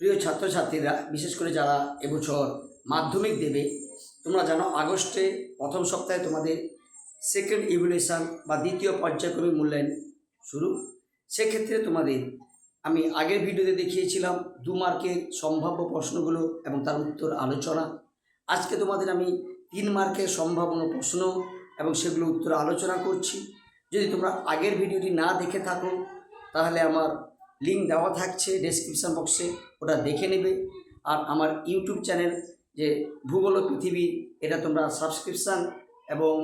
প্রিয় ছাত্রছাত্রীরা, বিশেষ করে যারা এবছর মাধ্যমিক দেবে, তোমরা জানো আগস্টে প্রথম সপ্তাহে তোমাদের সেকেন্ড ইভলিউশন বা দ্বিতীয় পর্যায়ক্রমিক মূল্যায়ন শুরু। সেক্ষেত্রে তোমাদের আমি আগের ভিডিওতে দেখিয়েছিলাম দু মার্কের সম্ভাব্য প্রশ্নগুলো এবং তার উত্তর আলোচনা। আজকে তোমাদের আমি তিন মার্কের সম্ভাবনা প্রশ্ন এবং সেগুলো উত্তর আলোচনা করছি। যদি তোমরা আগের ভিডিওটি না দেখে থাকো, তাহলে আমার লিঙ্ক দেওয়া থাকছে ডেসক্রিপশান বক্সে ওটা দেখে নেবে। আর আমার ইউটিউব চ্যানেল যে ভূগোল পৃথিবী, এটা তোমরা সাবস্ক্রিপশান এবং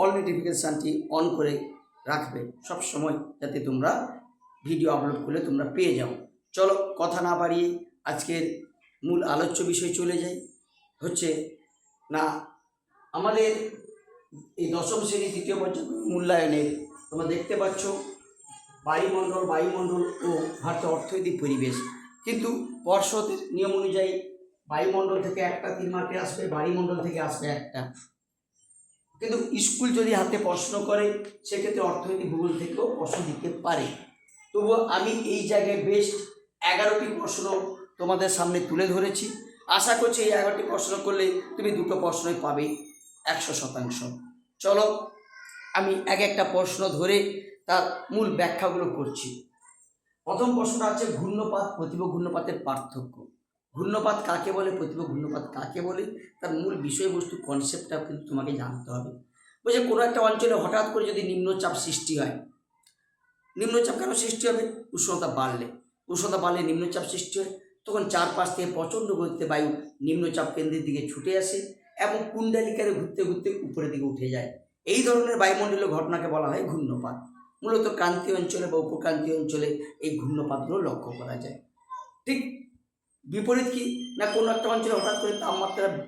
অল নোটিফিকেশানটি অন করে রাখবে। সব সময় যাতে তোমরা ভিডিও আপলোড করলে তোমরা পেয়ে যাও। চলো কথা না বাড়িয়ে আজকের মূল আলোচ্য বিষয় চলে যাই। হচ্ছে, না, আমাদের এই দশম শ্রেণি, তৃতীয় পর্যায়ে মূল্যায়নের, তোমরা দেখতে পাচ্ছ বায়ুমণ্ডল বায়ুমণ্ডল ও ভারতের অর্থনৈতিক পরিবেশ। কিন্তু পর্ষদের নিয়ম অনুযায়ী বায়ুমণ্ডল থেকে একটা তিন মার্কে আসবে, বায়ুমণ্ডল থেকে আসবে একটা। কিন্তু স্কুল যদি হাতে প্রশ্ন করে, সেক্ষেত্রে অর্থনৈতিক ভূগোল থেকেও প্রশ্ন দিতে পারে। তবুও আমি এই জায়গায় বেশ এগারোটি প্রশ্ন তোমাদের সামনে তুলে ধরেছি। আশা করছি এই এগারোটি প্রশ্ন করলে তুমি দুটো প্রশ্নই পাবে, একশো শতাংশ। চলো, আমি এক একটা প্রশ্ন ধরে তার মূল ব্যাখ্যাগুলো করছি। প্রথম প্রশ্নটা আছে ঘূর্ণপাত প্রতিভ ঘূর্ণপাতের পার্থক্য। ঘূর্ণপাত কাকে বলে প্রতিভ ঘূর্ণপাত কাকে বলে, তার মূল বিষয়বস্তু কনসেপ্টটা কিন্তু তোমাকে জানতে হবে। বলছে, কোনো একটা অঞ্চলে হঠাৎ করে যদি নিম্নচাপ সৃষ্টি হয়, নিম্নচাপ কেন সৃষ্টি হবে? উষ্ণতা বাড়লে। উষ্ণতা বাড়লে নিম্নচাপ সৃষ্টি হয়, তখন চারপাশ থেকে প্রচণ্ড গতিতে বায়ু নিম্নচাপ কেন্দ্রের দিকে ছুটে আসে এবং কুণ্ডালিকারে ঘুরতে ঘুরতে উপরের দিকে উঠে যায়। এই ধরনের বায়ুমণ্ডলীয় ঘটনাকে বলা হয় ঘূর্ণপাত। মূলত ক্রান্তীয় অঞ্চলে বা উপক্রান্তীয় অঞ্চলে এই ঘূর্ণপাতগুলো লক্ষ্য করা যায়। ঠিক বিপরীত কি? না কোনো একটা অঞ্চলে হঠাৎ করে তাপমাত্রা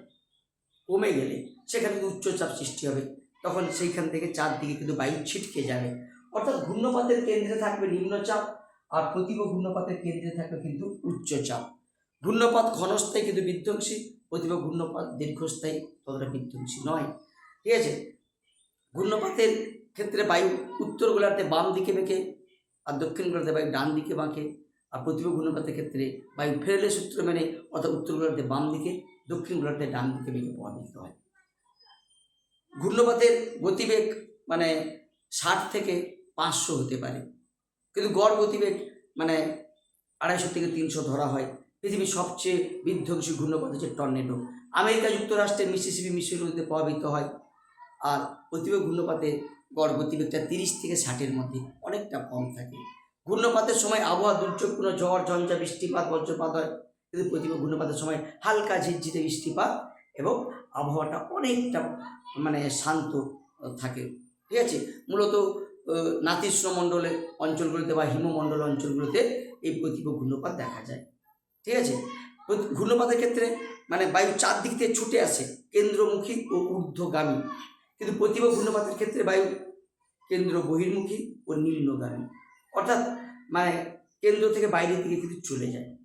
কমে গেলে সেখানে কিন্তু উচ্চচাপ সৃষ্টি হবে। তখন সেইখান থেকে চারদিকে কিন্তু বায়ু ছিটকে যাবে। অর্থাৎ ঘূর্ণপাতের কেন্দ্রে থাকবে নিম্নচাপ আর প্রতিভ ঘূর্ণপাতের কেন্দ্রে থাকবে কিন্তু উচ্চচাপ। ঘূর্ণপাত ঘনস্থায়ী কিন্তু বিধ্বংসী প্রতিভ ঘূর্ণপাত দীর্ঘস্থায়ী, ততটা বিধ্বংসী নয়। ঠিক আছে? ঘূর্ণপাতের ক্ষেত্রে বায়ু উত্তর গোলার্ধে বাম দিকে বেঁকে আর দক্ষিণ গোলার্ধে বায়ু ডান দিকে বাঁকে। আর প্রতিভ ঘূর্ণপাতের ক্ষেত্রে বায়ু ফেরেলে সূত্র মেনে অর্থাৎ উত্তর গোলার্ধে বাম দিকে দক্ষিণ গোলার্ধে ডান দিকে বেঁকে প্রভাবিত হয়। ঘূর্ণপাতের গতিবেগ মানে ষাট থেকে পাঁচশো হতে পারে। কিন্তু গড় গতিবেগ মানে আড়াইশো থেকে তিনশো ধরা হয়। পৃথিবীর সবচেয়ে বিধ্বংসী ঘূর্ণপাত হচ্ছে টর্নেডো। আমেরিকা যুক্তরাষ্ট্রের মিসিসিপি মিশর নদীতে প্রভাবিত হয়। আর প্রতিবেগ ঘূর্ণপাতে গতিবেগটা তিরিশ থেকে ষাটের মধ্যে অনেকটা কম থাকে। ঘূর্ণপাতের সময় আবহাওয়া দুর্যোগপূর্ণ ঝড় ঝঞ্ঝা বৃষ্টিপাত বজ্রপাত হয়। কিন্তু প্রতিবেগ ঘূর্ণপাতের সময় হালকা ঝিরঝিরে বৃষ্টিপাত এবং আবহাওয়াটা অনেকটা মানে শান্ত থাকে। ঠিক আছে? মূলত আহ, নাতিশৃমণ্ডলে অঞ্চলগুলোতে বা হিমমণ্ডল অঞ্চলগুলোতে এই প্রতিভ ঘূর্ণপাত দেখা যায়। ঠিক আছে? ঘূর্ণপাতের ক্ষেত্রে মানে বায়ু চারদিক থেকে ছুটে আসে কেন্দ্রমুখী ও ঊর্ধ্বগামী। কিন্তু প্রতিভ ঘূর্ণপাতের ক্ষেত্রে বায়ু কেন্দ্র বহির্মুখী ও নিম্নগামী অর্থাৎ মানে কেন্দ্র থেকে বাইরের দিকে কিন্তু চলে যায়।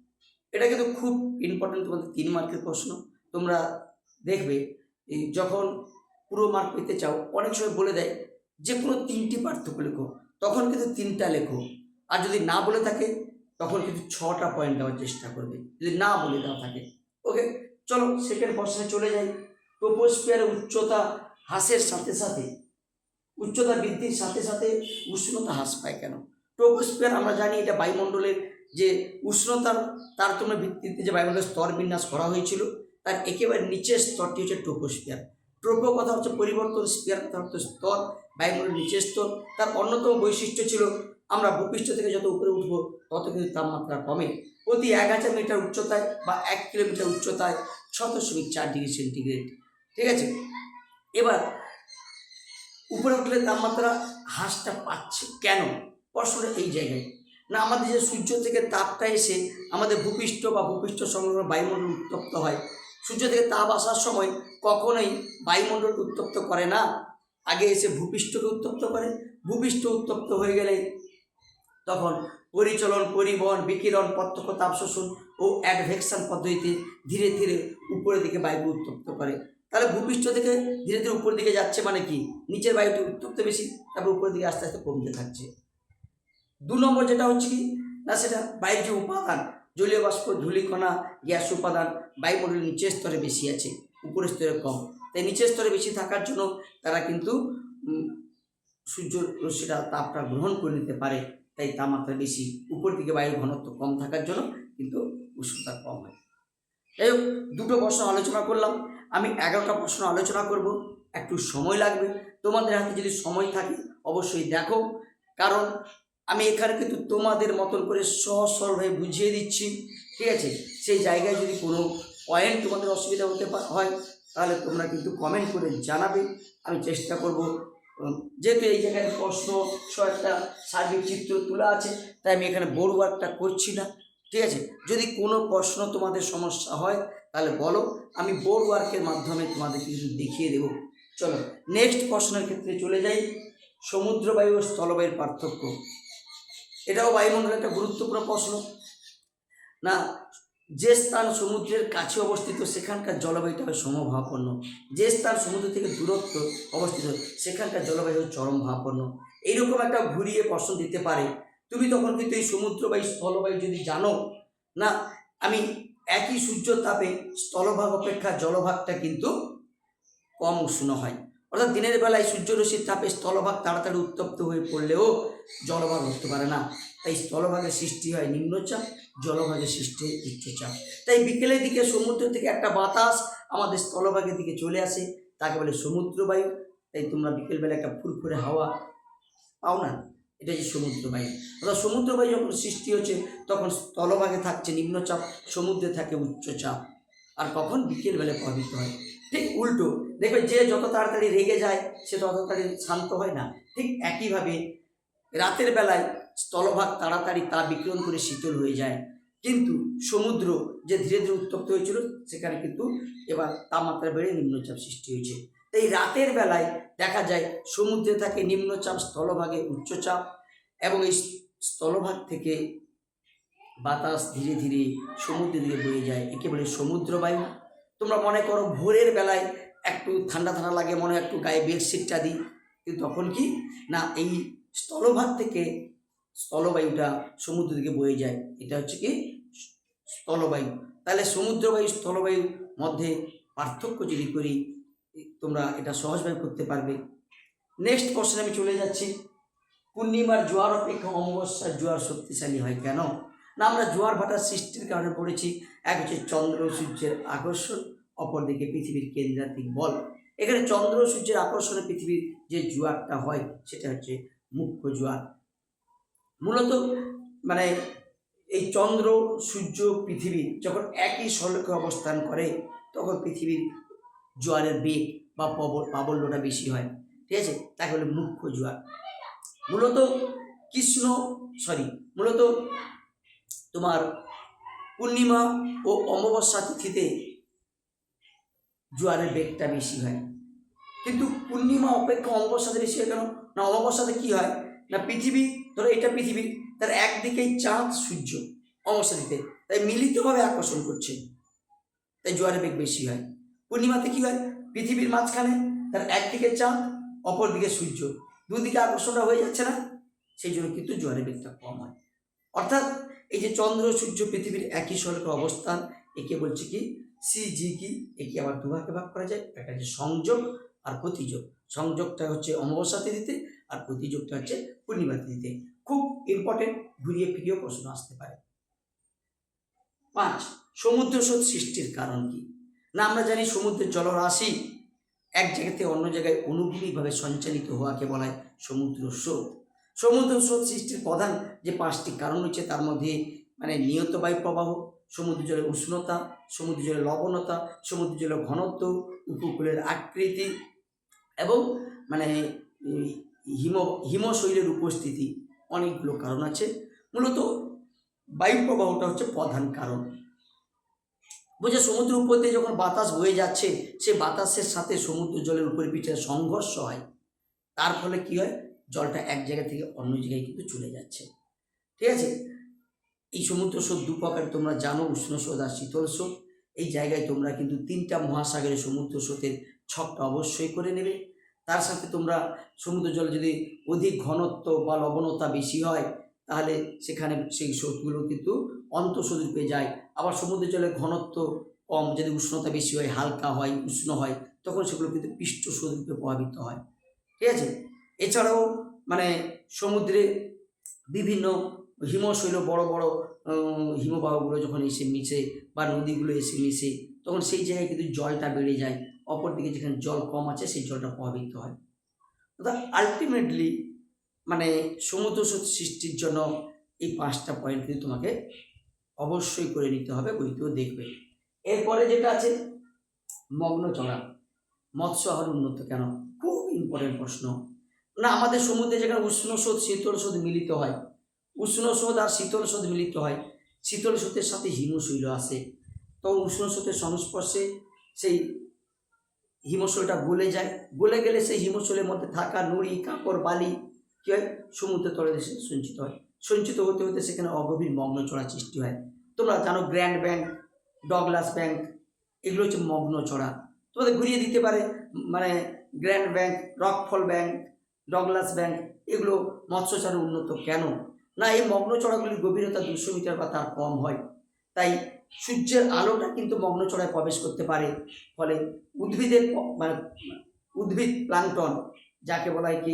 এটা কিন্তু খুব ইম্পর্টেন্ট তোমাদের তিন মার্কের প্রশ্ন। তোমরা দেখবে এই যখন পুরো মার্ক পেতে চাও, অনেক সময় বলে দেয় যে কোনো তিনটি পার্থক্য লেখো। তখন কিন্তু তিনটা লেখো। আর যদি না বলে থাকে, তখন কিন্তু ছটা পয়েন্ট দেওয়ার চেষ্টা করবে। যদি না বলে দেওয়া থাকে। ওকে চলো সেকেন্ড প্রশ্নে চলে যাই। ট্রোপোস্ফিয়ারের উচ্চতা হ্রাসের সাথে সাথে উচ্চতা বৃদ্ধির সাথে সাথে উষ্ণতা হ্রাস পায় কেন? ট্রোপোস্ফিয়ার আমরা জানি এটা বায়ুমণ্ডলের যে উষ্ণতার তারতম্য ভিত্তিতে যে বায়ুমণ্ডলের স্তর বিন্যাস করা হয়েছিল, তার একেবারে নিচের স্তরটি হচ্ছে ট্রোপোস্ফিয়ার। ট্রোপো কথা হচ্ছে পরিবর্তন স্পিয়ার কথা হচ্ছে স্তর, বায়ুমণ্ডলের নিচের স্তর। তার অন্যতম বৈশিষ্ট্য ছিল, আমরা ভূপৃষ্ঠ থেকে যত উপরে উঠবো, তত কিন্তু তাপমাত্রা কমে। প্রতি এক হাজার মিটার উচ্চতায় বা এক কিলোমিটার উচ্চতায় ছ দশমিক চার ডিগ্রি সেন্টিগ্রেড। ঠিক আছে? এবার উপরে উঠলে তাপমাত্রা হ্রাসটা পাচ্ছে কেন? প্রশ্নটা এই জায়গায়। না, আমাদের যে সূর্য থেকে তাপটা এসে আমাদের ভূপৃষ্ঠ বা ভূপৃষ্ঠ সংলগ্ন বায়ুমণ্ডল উত্তপ্ত হয়, সূর্য থেকে তাপ আসার সময় কখনোই বায়ুমণ্ডল উত্তপ্ত করে না। আগে এসে ভূপৃষ্ঠকে উত্তপ্ত করে, ভূপৃষ্ঠ উত্তপ্ত হয়ে গেলে তখন পরিচলন, পরিবহন, বিকিরণ, প্রত্যক্ষ তাপ শোষণ ও অ্যাডভেকশন পদ্ধতিতে ধীরে ধীরে উপরের দিকে বায়ু উত্তপ্ত করে। তাহলে ভূপৃষ্ঠ থেকে ধীরে ধীরে উপর দিকে যাচ্ছে মানে কি? নিচের বায়ুটি উত্তপ্ত বেশি, তারপর উপরের দিকে আস্তে আস্তে কমতে থাকছে। দু নম্বর যেটা হচ্ছে কি? না, সেটা বায়ুর যে উপাদান, জলীয় বাষ্প, ধূলিকণা, গ্যাস উপাদান, বায়ুমণ্ডলের নিচের স্তরে বেশি আছে, উপরের স্তরে কম। তাই নিচের স্তরে বেশি থাকার জন্য তারা কিন্তু সূর্য রশ্মিটা, তাপটা গ্রহণ করে নিতে পারে। তাই তাপমাত্রা বেশি, উপর দিকে বায়ুর ঘনত্ব কম থাকার জন্য কিন্তু উষ্ণতা কম হয়। যাই হোক, দুটো প্রশ্ন আলোচনা করলাম। আমি এগারোটা প্রশ্ন আলোচনা করব, একটু সময় লাগবে। তোমাদের হাতে যদি সময় থাকে, অবশ্যই দেখো। কারণ আমি এখানে কিন্তু তোমাদের মতন করে সহজ সরলভাবে বুঝিয়ে দিচ্ছি, ঠিক আছে? সেই জায়গায় যদি কোনো পয়েন্ট তোমাদের অসুবিধা হতে হয়, তাহলে তোমরা কিন্তু কমেন্ট করে জানাবে। আমি চেষ্টা করব যেহেতু এই জায়গায় প্রশ্ন সহ একটা সার্বিক চিত্র তোলা আছে, তাই আমি এখানে বড় ওয়ার্কটা করছি না, ঠিক আছে? যদি কোনো প্রশ্ন তোমাদের সমস্যা হয় তাহলে বলো, আমি বোর্ড ওয়ার্কের মাধ্যমে তোমাদের কিন্তু দেখিয়ে দেবো। চলো নেক্সট প্রশ্নের ক্ষেত্রে চলে যাই। সমুদ্রবায়ু ও স্থলবায়ুর পার্থক্য। এটাও বায়ুমণ্ডলের একটা গুরুত্বপূর্ণ প্রশ্ন। না, যে স্থান সমুদ্রের কাছে অবস্থিত, সেখানকার জলবায়ুটা হয় সমভাবাপন্ন। যে স্থান সমুদ্র থেকে দূরত্ব অবস্থিত, সেখানকার জলবায়ু চরম ভাবাপন্ন এইরকম একটা ঘুরিয়ে প্রশ্ন দিতে পারে। তুমি তখন কিন্তু এই সমুদ্র বায়ু স্থলবায়ু যদি জানো, না, আমি একই সূর্য তাপে স্থলভাগ অপেক্ষা জলভাগটা কিন্তু কম উষ্ণ হয়। অর্থাৎ দিনের বেলায় সূর্যরশ্মির তাপে স্থলভাগ তাড়াতাড়ি উত্তপ্ত হয়ে পড়লেও জলভাগ হতে পারে না। তাই স্থলভাগের সৃষ্টি হয় নিম্নচাপ, জলভাগের সৃষ্টি হয় উচ্চচাপ। তাই বিকেলের দিকে সমুদ্র থেকে একটা বাতাস আমাদের স্থলভাগের দিকে চলে আসে, তাকে বলে সমুদ্র বায়ু তাই তোমরা বিকেলবেলা একটা ফুরফুরে হাওয়া পাও না? এটা হচ্ছে সমুদ্র বায়ু অর্থাৎ সমুদ্র বায়ু যখন সৃষ্টি হচ্ছে, তখন স্থলভাগে থাকছে নিম্নচাপ, সমুদ্রে থাকে উচ্চচাপ। আর কখন? বিকেলবেলা প্রভাবিত হয়। ঠিক উল্টো, দেখবে যে যত তাড়াতাড়ি রেগে যায়, সে তত তাড়াতাড়ি শান্ত হয় না। ঠিক একইভাবে রাতের বেলায় স্থলভাগ তাড়াতাড়ি তা বিকিরণ করে শীতল হয়ে যায়। কিন্তু সমুদ্র যে ধীরে ধীরে উত্তপ্ত হয়েছিল, সেখানে কিন্তু এবার তাপমাত্রা বেড়ে নিম্নচাপ সৃষ্টি হয়েছে। তাই রাতের বেলায় দেখা যায় সমুদ্রে থাকে নিম্নচাপ, স্থলভাগে উচ্চচাপ এবং এই স্থলভাগ থেকে বাতাস ধীরে ধীরে সমুদ্রের দিকে বয়ে যায় একে বলে সমুদ্র বায়ু তোমরা মনে করো ভোরের বেলায় একটু ঠান্ডা ঠান্ডা লাগে, মনে একটু গায়ে বেডশিটটা দিই, কিন্তু তখন কি? না, এই স্থলভাগ থেকে স্থলবায়ুটা সমুদ্র দিকে বয়ে যায়, এটা হচ্ছে কি? স্থলবায়ু। তাহলে সমুদ্রবায়ু, স্থলবায়ুর মধ্যে পার্থক্য যদি করি তোমরা এটা সহজভাবে করতে পারবে। নেক্সট কোশ্চেন আমি চলে যাচ্ছি। পূর্ণিমার জোয়ার অপেক্ষা অমাবস্যার জোয়ার শক্তিশালী হয় কেন? না, আমরা জোয়ার ভাটার সৃষ্টির কারণে পড়েছি। এক হচ্ছে চন্দ্র সূর্যের আকর্ষণ, অপরদিকে পৃথিবীর কেন্দ্রাতিক বল। এখানে চন্দ্র সূর্যের আকর্ষণে পৃথিবীর যে জোয়ারটা হয়, সেটা হচ্ছে মুখ্য জোয়ার। মূলত মানে এই চন্দ্র, সূর্য, পৃথিবী যখন একই সলকে অবস্থান করে, তখন পৃথিবীর জোয়ারের বেগ বা প্রাবল্যটা বেশি হয়। ঠিক আছে? তাকে বলে মুখ্য জোয়ার। মূলত কৃষ্ণ সরি মূলত তোমার পূর্ণিমা ও অমাবস্যা তিথিতে জোয়ারের বেগটা বেশি হয়। কিন্তু পূর্ণিমা অপেক্ষা অমাবস্যাতে বেশি হয় কেন? না, অমাবস্যাতে কী হয়? না, পৃথিবী, ধরো এটা পৃথিবী, তার একদিকেই চাঁদ, সূর্য অমাবস্যা দিতে তাই মিলিতভাবে আকর্ষণ করছে। তাই জোয়ারের বেগ বেশি হয়। পূর্ণিমাতে কী হয়? পৃথিবীর মাঝখানে তার একদিকে চাঁদ, অপর দিকে সূর্য। দুদিকে আকর্ষণটা হয়ে যাচ্ছে না? সেই জন্য কিন্তু জোয়ারের বেগটা কম হয়। অর্থাৎ এই যে চন্দ্র, সূর্য পৃথিবীর একই সড়কে অবস্থান, একে বলছে কি? সি জি কি? একে আবার দুভাগে ভাগ করা যায়। একটা হচ্ছে সংযোগ আর প্রতিযোগ। সংযোগটা হচ্ছে অমাবস্যা তিথিতে আর প্রতিযোগটা হচ্ছে পূর্ণিমা তিথিতে। খুব ইম্পর্টেন্ট ঘুরিয়ে ফিরিয়েও প্রশ্ন আসতে পারে। পাঁচ, সমুদ্র সৃষ্টির কারণ কি? না, আমরা জানি সমুদ্রের জলরাশি এক জায়গা থেকে অন্য জায়গায় অনুভূমিকভাবে সঞ্চালিত হওয়াকে বলা হয় সমুদ্র স্রোত। সমুদ্র স্রোত সৃষ্টির প্রধান যে পাঁচটি কারণ রয়েছে, তার মধ্যে মানে নিয়ত বায়ু প্রবাহ সমুদ্র জলের উষ্ণতা, সমুদ্র জলের লবণতা, সমুদ্র জলের ঘনত্ব, উপকূলের আকৃতি এবং মানে হিম, হিমশৈলের উপস্থিতি অনেকগুলো কারণ আছে। মূলত বায়ু প্রবাহটা হচ্ছে প্রধান কারণ। বুঝে সমুদ্র উপর দিয়ে যখন বাতাস বয়ে যাচ্ছে, সে বাতাসের সাথে সমুদ্র জলের উপরে পিঠে সংঘর্ষ হয়। তার ফলে কি হয়? জলটা এক জায়গা থেকে অন্য জায়গায় কিন্তু চলে যাচ্ছে। ঠিক আছে? এই সমুদ্র স্রোত দু প্রকার তোমরা জানো, উষ্ণ স্রোত আর শীতল স্রোত। এই জায়গায় তোমরা কিন্তু তিনটা মহাসাগরের সমুদ্র স্রোতের ছকটা অবশ্যই করে নেবে। তার সাথে তোমরা সমুদ্র জল যদি অধিক ঘনত্ব বা লবণতা বেশি হয়, তাহলে সেখানে সেই স্রোতগুলো কিন্তু অন্তঃসদরূপে যায়। আবার সমুদ্রের জলের ঘনত্ব কম, যদি উষ্ণতা বেশি হয়, হালকা হয়, উষ্ণ হয়, তখন সেগুলো কিন্তু পৃষ্ঠ সদরূপে প্রভাবিত হয়। ঠিক আছে? এছাড়াও মানে সমুদ্রে বিভিন্ন হিমশৈল, বড় বড় হিমবাহগুলো যখন এসে মিশে বা নদীগুলো এসে মিশে, তখন সেই জায়গায় কিন্তু জলটা বেড়ে যায়। অপরদিকে যেখানে জল কম আছে, সেই জলটা প্রভাবিত হয়। অর্থাৎ আলটিমেটলি মানে সমুদ্র সৃষ্টির জন্য এই পাঁচটা পয়েন্ট কিন্তু তোমাকে অবশ্যই করে নিতে হবে, বইতেও দেখবে। এরপরে যেটা আছে, মগ্ন চড়া। মৎস্য আহার উন্নত কেন? খুব ইম্পর্টেন্ট প্রশ্ন। না, আমাদের সমুদ্রে যেখানে উষ্ণ স্রোত, শীতল স্রোত মিলিত হয়, উষ্ণ স্রোত আর শীতল স্রোত মিলিত হয়, শীতল স্রোতের সাথে হিমশৈল আসে তো উষ্ণ স্রোতের সংস্পর্শে সেই হিমশৈলটা গলে যায়। গলে গেলে সেই হিমশৈলের মধ্যে থাকা নুড়ি কাঁকড় বালি, কী হয়? সমুদ্রের তলে সঞ্চিত হয়। সঞ্চিত হতে হতে সেখানে অগভীর মগ্ন চড়া সৃষ্টি হয়। তোমরা জানো গ্র্যান্ড ব্যাংক ডগলাস ব্যাংক এগুলো হচ্ছে মগ্ন চড়া তোমাদের ঘুরিয়ে দিতে পারে মানে গ্র্যান্ড ব্যাংক রকফল ব্যাংক ডগলাস ব্যাংক এগুলো মৎস্যচারে উন্নত কেন? না, এই মগ্ন চড়াগুলির গভীরতা দুশো মিটার বা তার কম হয়। তাই সূর্যের আলোটা কিন্তু মগ্ন চড়ায় প্রবেশ করতে পারে। ফলে উদ্ভিদের মানে উদ্ভিদ প্লাংটন, যাকে বলা হয় কি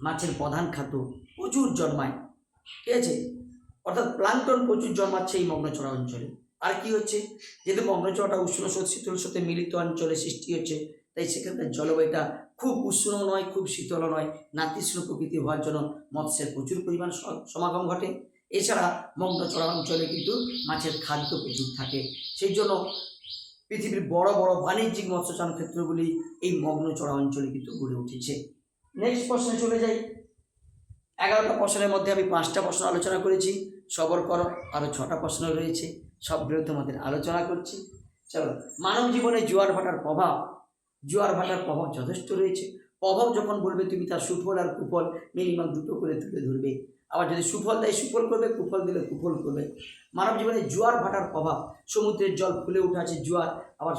মাছের প্রধান খাদ্য, প্রচুর জন্মায়। ঠিক আছে? অর্থাৎ প্লাংটন প্রচুর জন্মাচ্ছে এই মগ্নচড়া অঞ্চলে। আর কি হচ্ছে? যেহেতু মগ্নচড়াটা উষ্ণ শীতল স্রোতে মিলিত অঞ্চলে সৃষ্টি হচ্ছে, তাই সেখানকার জলবায়ুটা খুব উষ্ণ নয়, খুব শীতল নয়। নাতিষ্ণ প্রকৃতি হওয়ার জন্য মৎস্যের প্রচুর পরিমাণ সমাগম ঘটে। এছাড়া মগ্নচড়া অঞ্চলে কিন্তু মাছের খাদ্য প্রচুর থাকে। সেই জন্য পৃথিবীর বড় বড় বাণিজ্যিক মৎস্যচান ক্ষেত্রগুলি এই মগ্নচড়া অঞ্চলে কিন্তু গড়ে উঠেছে। নেক্সট প্রশ্নে চলে যাই। এগারোটা প্রশ্নের মধ্যে আমি পাঁচটা প্রশ্ন আলোচনা করেছি। সবর করো আরও ছটা প্রশ্ন রয়েছে। সবগুলো তোমাদের আলোচনা করছি। চলো, মানব জীবনে জোয়ার ভাটার প্রভাব, জোয়ার ভাটার প্রভাব যথেষ্ট রয়েছে। প্রভাব যখন বলবে তুমি তার সুফল আর কুফল মিনিমাম দুটো করে তুলে ধরবে। আবার যদি সুফল দেয়, সুফল করবে, কুফল দিলে কুফল করবে। মানব জীবনে জোয়ার ভাটার প্রভাব, সমুদ্রের জল ফুলে উঠে আছে জোয়ার, আবার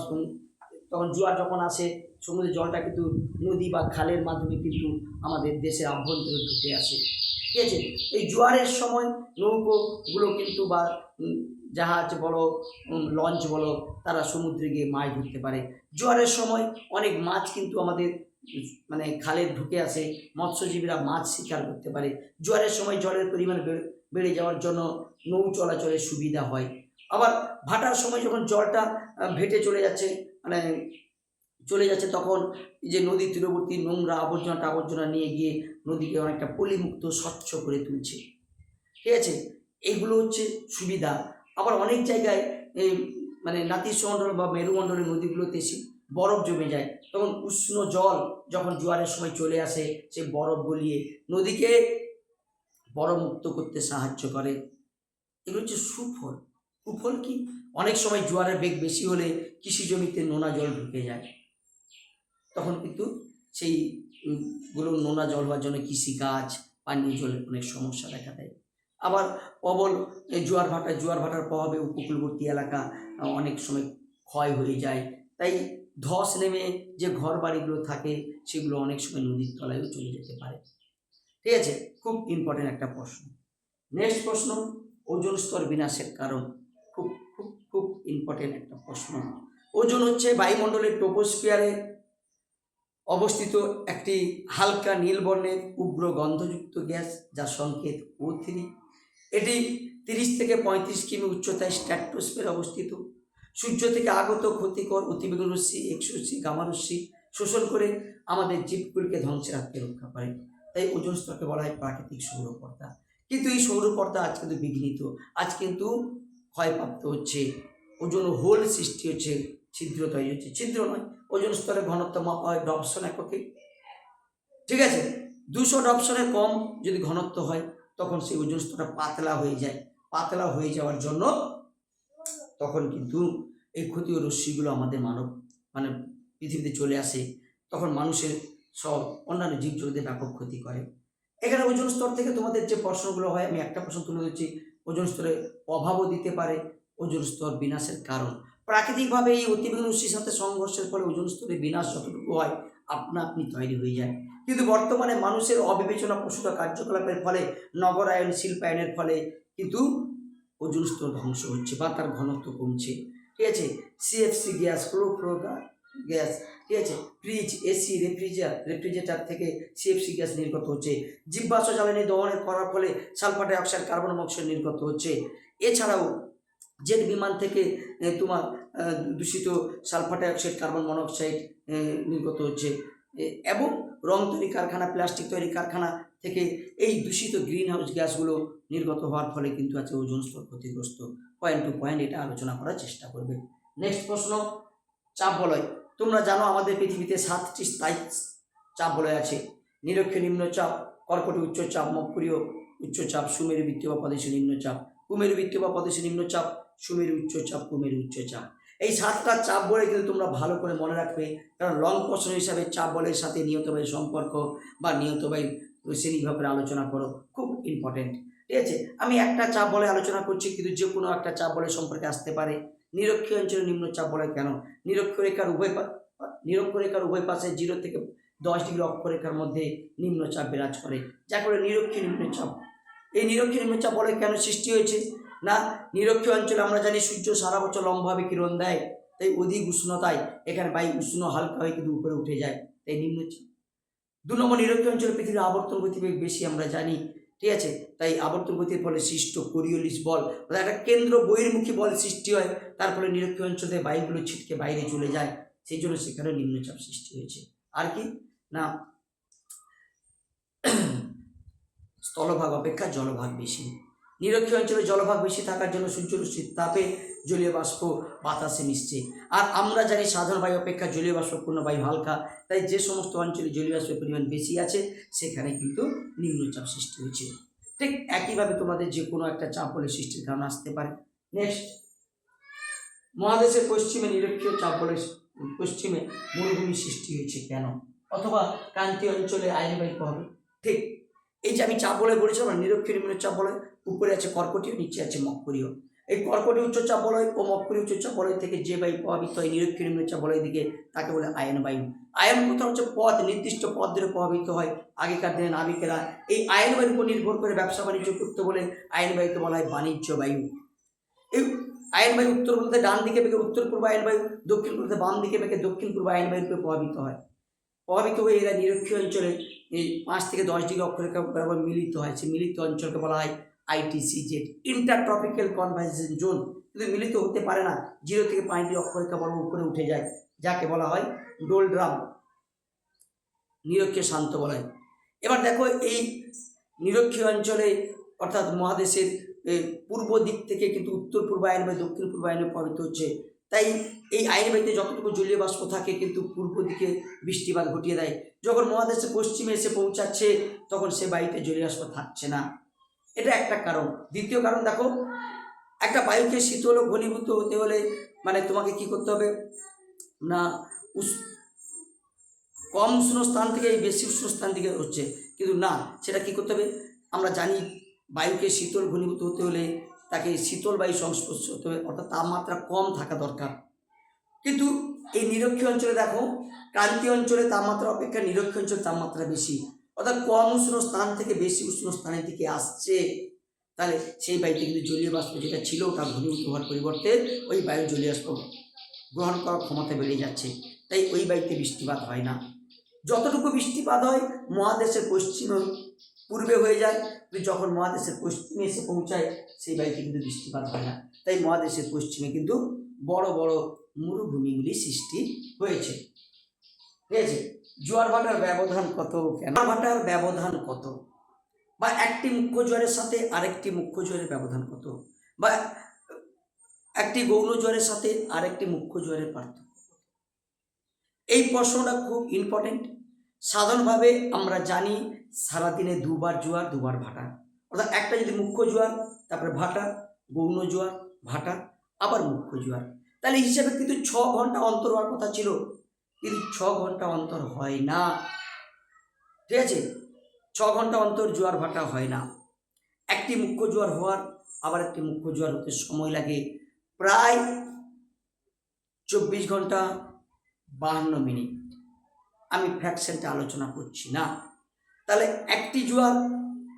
তখন জোয়ার যখন আসে, সমুদ্রের জলটা কিন্তু নদী বা খালের মাধ্যমে কিন্তু আমাদের দেশের আভ্যন্তরে ঢুকে আসে। ঠিক আছে? এই জোয়ারের সময় নৌকোগুলো কিন্তু বা জাহাজ বলো লঞ্চ বলো, তারা সমুদ্রে গিয়ে মাছ ধরতে পারে। জোয়ারের সময় অনেক মাছ কিন্তু আমাদের মানে খালে ঢুকে আসে, মৎস্যজীবীরা মাছ শিকার করতে পারে। জোয়ারের সময় জলের পরিমাণ বেড়ে- বেড়ে যাওয়ার জন্য নৌ চলাচলের সুবিধা হয়। আবার ভাটার সময় যখন জলটা ভেটে চলে যাচ্ছে মানে চলে যাচ্ছে তখন যে নদীর তীরবর্তী নোংরা আবর্জনা আবর্জনা নিয়ে গিয়ে নদীকে অনেকটা পলিমুক্ত, স্বচ্ছ করে তুলছে। ঠিক আছে? এইগুলো হচ্ছে সুবিধা। আবার অনেক জায়গায় মানে নাতিসমণ্ডল বা মেরুমণ্ডলের নদীগুলোতে শী- বরফ জমে যায়। তখন উষ্ণ জল যখন জোয়ারের সময় চলে আসে, সে বরফ গলিয়ে নদীকে বরফমুক্ত করতে সাহায্য করে। এগুলো হচ্ছে সুফল। কুফল কি? অনেক সময় জোয়ারের বেগ বেশি হলে কৃষি জমিতে নোনা জল ঢুকে যায়। তখন কিন্তু সেই গুলো নোনা জল হওয়ার জন্য কৃষিকাজ পানীয় জলের অনেক সমস্যা দেখা দেয়। আবার প্রবল জোয়ার ভাটা, জোয়ার ভাটার প্রভাবে উপকূলবর্তী এলাকা অনেক সময় ক্ষয় হয়ে যায়। তাই ধস নেমে যে ঘর বাড়িগুলো থাকে, সেগুলো অনেক সময় নদীর তলায়ও চলে যেতে পারে। ঠিক আছে? খুব ইম্পর্টেন্ট একটা প্রশ্ন। নেক্সট প্রশ্ন, ওজন স্তর বিনাশের কারণ। খুব ইম্পর্টেন্ট একটা প্রশ্ন। ওজন হচ্ছে বায়ুমণ্ডলের টোপোস্ফিয়ারে অবস্থিত একটি হালকা নীল বর্ণের উগ্র গন্ধযুক্ত গ্যাস যার সংকেত ও থ্রি এটি তিরিশ থেকে পঁয়ত্রিশ কিমি উচ্চতায় স্ট্র্যাটোস্ফিয়ারে অবস্থিত। সূর্য থেকে আগত ক্ষতিকর অতিবেগুন রশ্মি এক্সরশ্মি গামারশ্মি শোষণ করে আমাদের জীবগুলিকে ধ্বংসের হাত রক্ষা করে। তাই ওজন স্তরকে বলা হয় প্রাকৃতিক সৌরপর্দা। কিন্তু এই সৌরপর্দা আজ কিন্তু বিঘ্নিত। আজ কিন্তু ক্ষয়প্রাপ্ত হচ্ছে ওজন হোল সৃষ্টি হচ্ছে ছিদ্র তৈরি হচ্ছে। ছিদ্র নয়, ওজন স্তরে ঘনত্ব মাপা হয় ডপসন এককে। ঠিক আছে? দুশো ডপসনের কম যদি ঘনত্ব হয়, তখন সেই ওজন স্তরটা পাতলা হয়ে যায়। পাতলা হয়ে যাওয়ার জন্য তখন কিন্তু এই ক্ষতিও রশ্মিগুলো আমাদের মানব মানে পৃথিবীতে চলে আসে। তখন মানুষের সব অন্যান্য জীবজগতের ব্যাপক ক্ষতি করে। এখানে ওজন স্তর থেকে তোমাদের যে প্রশ্নগুলো হয়, আমি একটা প্রশ্ন তুলে ধরছি। ওজন স্তরে অভাবও দিতে পারে ওজন স্তর বিনাশের কারণ। প্রাকৃতিকভাবে এই অতিবেগুন রশ্মির সাথে সংঘর্ষের ফলে ওজন স্তরে বিনাশ যতটুকু হয়, আপনা আপনি তৈরি হয়ে যায়। কিন্তু বর্তমানে মানুষের অবিবেচনা প্রসূত কার্যকলাপের ফলে, নগরায়ন, শিল্পায়নের ফলে কিন্তু ওজন স্তর ধ্বংস হচ্ছে বা তার ঘনত্ব কমছে। ঠিক আছে? CFC gas chlorofluoro gas. ঠিক আছে? ফ্রিজ এসি রেফ্রিজার রেফ্রিজারেটার থেকে সিএফসি গ্যাস নির্গত হচ্ছে। জীবাশ্ম জ্বালানি দহনের করার ফলে সালফার ডাইঅক্সাইড, কার্বন মনোক্সাইড নির্গত হচ্ছে। এছাড়াও জেট বিমান থেকে তোমার দূষিত সালফার ডাইঅক্সাইড, কার্বন মনোক্সাইড নির্গত হচ্ছে। এবং রং তৈরি কারখানা, প্লাস্টিক তৈরি কারখানা থেকে এই দূষিত গ্রিন হাউস গ্যাসগুলো নির্গত হওয়ার ফলে কিন্তু আছে ওজন স্তর ক্ষতিগ্রস্ত। পয়েন্ট টু পয়েন্ট এটা আলোচনা করার চেষ্টা করবে। নেক্সট প্রশ্ন, চাপ বলয়। তোমরা জানো আমাদের পৃথিবীতে সাতটি স্থায়ী চাপ বলে আছে। নিরক্ষীয় নিম্নচাপ, কর্কট উচ্চচাপ মকরীয় উচ্চচাপ, সুমেরু বৃত্তীয় বা প্রদেশীয় নিম্নচাপ। কুমেরু বৃত্তীয় বা প্রদেশীয় নিম্নচাপ, সুমেরু উচ্চচাপ, কুমেরু উচ্চচাপ। এই সাতটা চাপ বলে কিন্তু তোমরা ভালো করে মনে রাখবে, কারণ লং প্রশ্ন হিসাবে চাপ বলের সাথে নিয়ত বায়ু সম্পর্ক বা নিয়ত বায়ু শ্রেণীভাবে আলোচনা করো, খুব ইম্পর্টেন্ট ঠিক আছে? আমি একটা চাপ বলে আলোচনা করছি, কিন্তু যে কোনো একটা চাপ বলে সম্পর্কে আসতে পারে। নিরক্ষীয় অঞ্চলে নিম্নচাপ বলে কেন? নিরক্ষরেখার উভয় নিরক্ষরেখার উভয় পাশে জিরো থেকে দশ ডিগ্রি অক্ষরেখার মধ্যে নিম্নচাপ বিরাজ করে। যা করে নিরক্ষীয় নিম্নচাপ। এই নিরক্ষীয় নিম্নচাপ বলে কেন সৃষ্টি হয়েছে? না, নিরক্ষীয় অঞ্চলে আমরা জানি সূর্য সারা বছর লম্বাভাবে কিরণ দেয়, তাই অধিক উষ্ণতায় এখানে বায়ু উষ্ণ, হালকা হয়ে কিন্তু উপরে উঠে যায়, তাই নিম্নচাপ। দু নম্বর নিরক্ষীয় অঞ্চলে পৃথিবীর আবর্তন গতিবেগ বেশি আমরা জানি, ঠিক আছে? তাই আবর্তন গতির ফলে সৃষ্ট কোরিওলিস বল, অর্থাৎ একটা কেন্দ্র বহির্মুখী বল সৃষ্টি হয় তার ফলে নিরক্ষীয় অঞ্চলে বায়ুগুলো ছিটকে বাইরে চলে যায়, সেই জন্য সেখানে নিম্নচাপ সৃষ্টি হয়েছে। আর কি? না, স্থলভাগ অপেক্ষা জলভাগ বেশি। নিরক্ষীয় অঞ্চলে জলভাগ বেশি থাকার জন্য সূর্যরশ্মির তাপে জলীয় বাষ্প বাতাসে মিশছে। আর আমরা জানি সাধারণ বায়ু অপেক্ষা জলীয় বাষ্পপূর্ণ বায়ু হালকা, তাই যে সমস্ত অঞ্চলে জলীয় বাষ্পের পরিমাণ বেশি আছে, সেখানে কিন্তু নিম্নচাপ সৃষ্টি হয়েছে। ঠিক একইভাবে তোমাদের যে কোনো একটা চাপ বলে সৃষ্টির কারণ আসতে পারে। নেক্সট মহাদেশের পশ্চিমে নিরক্ষীয় চাপ বলে পশ্চিমে মরুভূমি সৃষ্টি হয়েছে কেন? অথবা ক্রান্তীয় অঞ্চলে আইনবাহিক হবে। ঠিক, এই যে আমি চাপলে বলেছিলাম নিরক্ষীয় নিম্ন চাপলে উপরে আছে কর্কটীয়, নিচে আছে মকরীয় এই কর্কটীয় উচ্চচাপ বলয় ও মকরীয় উচ্চচাপ বলয় থেকে যে বায়ু প্রভাবিত হয়, নিরক্ষীয় নিম্নচাপ বলয় দিকে, তাকে বলে আয়ন বায়ু। আয়ন কোথাও হচ্ছে পথ, নির্দিষ্ট পথ ধরে প্রভাবিত হয় আগেকার দিনে নাবিকেরা। এই আয়ন বায়ুর উপর নির্ভর করে ব্যবসা বাণিজ্য করতে বলে আয়ন বায়ুকে বলা হয় বাণিজ্য বায়ু। এই আয়ন বায়ু উত্তর বলতে ডান দিকে বেঁকে উত্তর পূর্ব আয়ন বায়ু, দক্ষিণ বলতে বাম দিকে বেঁকে দক্ষিণ পূর্ব আয়ন উপরে প্রভাবিত হয়। প্রভাবিত হয়ে এরা নিরক্ষীয় অঞ্চলে এই পাঁচ থেকে দশ ডিগ্রি অক্ষরেখা বরাবর মিলিত হয়। সেই মিলিত অঞ্চলকে বলা হয় ITC Z intertropical conversation zone কিন্তু মিলিত হতে পারে না। জিরো থেকে পাঁচ ডিগ্রি অক্ষরেখা বরাবর উপরে উঠে যায়, যাকে বলা হয় ডোলড্রাম নিরক্ষীয় শান্ত বলা হয় এবার দেখো এই নিরক্ষীয় অঞ্চলে, অর্থাৎ মহাদেশের পূর্ব দিক থেকে কিন্তু উত্তর পূর্ব আয়ন বায়ু দক্ষিণ পূর্ব আয়নে প্রভাবিত হচ্ছে। তাই এই আয়ন বায়ুতে যতটুকু জলীয় বাষ্প থাকে কিন্তু পূর্ব দিকে বৃষ্টিপাত ঘটিয়ে দেয়। যখন মহাদেশে পশ্চিমে এসে পৌঁছাচ্ছে, তখন সে বায়ুতে জলীয় বাষ্প থাকছে না। এটা একটা কারণ। দ্বিতীয় কারণ দেখো, একটা বায়ুকে শীতল ঘনীভূত হতে হলে মানে তোমাকে কি করতে হবে? না কম উষ্ণ স্থান থেকে এই বেশি উষ্ণ স্থান থেকে হচ্ছে কিন্তু না, সেটা কি করতে হবে? আমরা জানি বায়ুকে শীতল ঘনীভূত হতে হলে তাকে শীতল বায়ু সংস্পর্শ হতে হবে, অর্থাৎ তাপমাত্রা কম থাকা দরকার। কিন্তু এই নিরক্ষীয় অঞ্চলে দেখো, ক্রান্তীয় অঞ্চলে তাপমাত্রা অপেক্ষা নিরক্ষীয় অঞ্চলে তাপমাত্রা বেশি। অর্থাৎ কম উষ্ণ স্থান থেকে বেশি উষ্ণ স্থানের দিকে আসছে, তাহলে সেই বায়ুতে কিন্তু জলীয় বাষ্প যেটা ছিল ওটা ঘনীভূত হওয়ার পরিবর্তে ওই বায়ু জলীয় বাষ্প গ্রহণ করার ক্ষমতা বেড়ে যাচ্ছে, তাই ওই বায়ুতে বৃষ্টিপাত হয় না। যতটুকু বৃষ্টিপাত হয়, মহাদেশের পশ্চিমে পূর্বে হয়ে যায় যখন মহাদেশের পশ্চিমে এসে পৌঁছায়, সেই বায়ুতে কিন্তু বৃষ্টিপাত হয় না। তাই মহাদেশের পশ্চিমে কিন্তু বড় বড় মরুভূমিগুলি সৃষ্টি হয়েছে। ঠিক আছে? জোয়ার ভাটার ব্যবধান কত? কেন? ভাটার ব্যবধান কত? বা একটি মুখ্য জোয়ারের সাথে আরেকটি মুখ্য জোয়ারের ব্যবধান কত? বা একটি গৌণ জোয়ারের সাথে আরেকটি মুখ্য জোয়ারের পার্থক্য এই প্রশ্নটা খুব ইম্পর্টেন্ট সাধারণভাবে আমরা জানি সারাদিনে দুবার জোয়ার, দুবার ভাটা। অর্থাৎ একটা যদি মুখ্য জোয়ার, তারপরে ভাটা, গৌণ জোয়ার, ভাটা, আবার মুখ্য জোয়ার। তাহলে হিসাবে কিন্তু ছ ঘণ্টা অন্তর হওয়ার কথা ছিল। কিন্তু ছ ঘণ্টা অন্তর হয় না, ঠিক আছে? ছ ঘণ্টা অন্তর জোয়ার ভাটা হয় না। একটি মুখ্য জোয়ার হওয়ার, আবার একটি মুখ্য জোয়ার হতে সময় লাগে প্রায় চব্বিশ ঘণ্টা বাহান্ন মিনিট। আমি ফ্যাকশনটা আলোচনা করছি না। তাহলে একটি জোয়ার,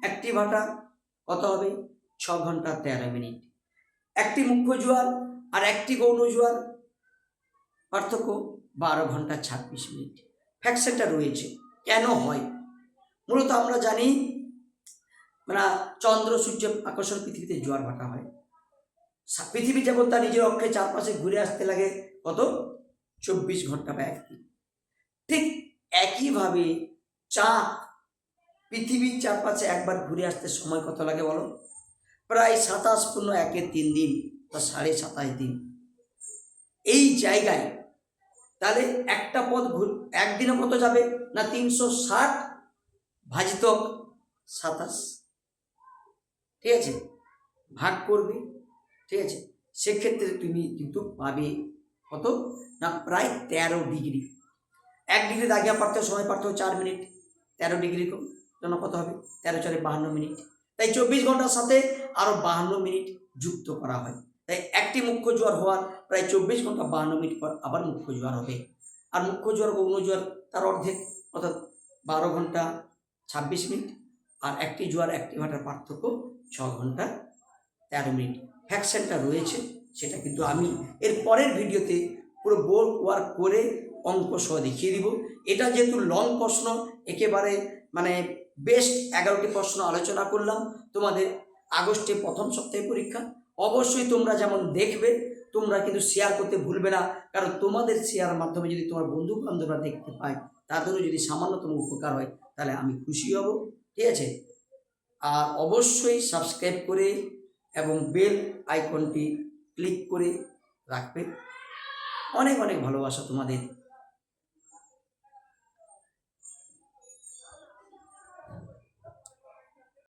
একটি ভাটা কত হবে? ছ ঘণ্টা তেরো মিনিট। একটি মুখ্য জোয়ার আর একটি গৌণ জোয়ার পার্থক্য বারো ঘণ্টা ছাব্বিশ মিনিট। ফ্যাকশনটা রয়েছে। কেন হয়? মূলত আমরা জানি মানে চন্দ্র, সূর্য আকর্ষণ পৃথিবীতে জোয়ার ভাটা হয়। পৃথিবী যখন তার নিজের অক্ষে চারপাশে ঘুরে আসতে লাগে কত? চব্বিশ ঘণ্টা বা একদিন। ঠিক একইভাবে চাঁদ পৃথিবীর চারপাশে একবার ঘুরে আসতে সময় কত লাগে বলো? প্রায় সাতাশ পূর্ণ একের তিন দিন বা সাড়ে সাতাশ দিন। এই জায়গায় তাহলে একটা পথ ঘুর একদিনে কত যাবে না তিনশো ষাট ভাজিত সাতাশ। ঠিক আছে? ভাগ করবে, ঠিক আছে? সেক্ষেত্রে তুমি কিন্তু পাবে কত? না, প্রায় তেরো ডিগ্রি। এক ডিগ্রি দাগিয়া পারতে সময় পারতে চার মিনিট। তেরো ডিগ্রি জন্য কত হবে? তেরো চারে বাহান্ন মিনিট। তাই চব্বিশ ঘণ্টার সাথে আরও বাহান্ন মিনিট যুক্ত করা হয়। তাই একটি মুখ্য জোয়ার হওয়ার প্রায় চব্বিশ ঘণ্টা বাহান্ন মিনিট পর আবার মুখ্য জোয়ার হবে। আর মুখ্য জোয়ার গৌণ জোয়ার তার অর্ধেক, অর্থাৎ বারো ঘণ্টা ছাব্বিশ মিনিট আর একটি জোয়ার একটি ঘণ্টার পার্থক্য ছ ঘণ্টা তেরো মিনিট। ফ্যাকশনটা রয়েছে, সেটা কিন্তু আমি এর পরের ভিডিওতে পুরো বোর্ড ওয়ার্ক করে অঙ্ক সহ দেখিয়ে দিব। এটা যেহেতু লং প্রশ্ন, একেবারে মানে বেস্ট এগারোটি প্রশ্ন আলোচনা করলাম। তোমাদের আগস্টে প্রথম সপ্তাহে পরীক্ষা অবশ্যই তোমরা যেমন দেখবে, তোমরা কিন্তু শেয়ার করতে ভুলবে না। কারণ তোমাদের শেয়ার মাধ্যমে যদি তোমার বন্ধু বান্ধবরা দেখতে পায়, তাদেরও যদি সামান্যতম উপকার হয়, তাহলে আমি খুশি হব, ঠিক আছে? আর অবশ্যই সাবস্ক্রাইব করে এবং বেল আইকনটি ক্লিক করে রাখবে। অনেক অনেক ভালোবাসা তোমাদের।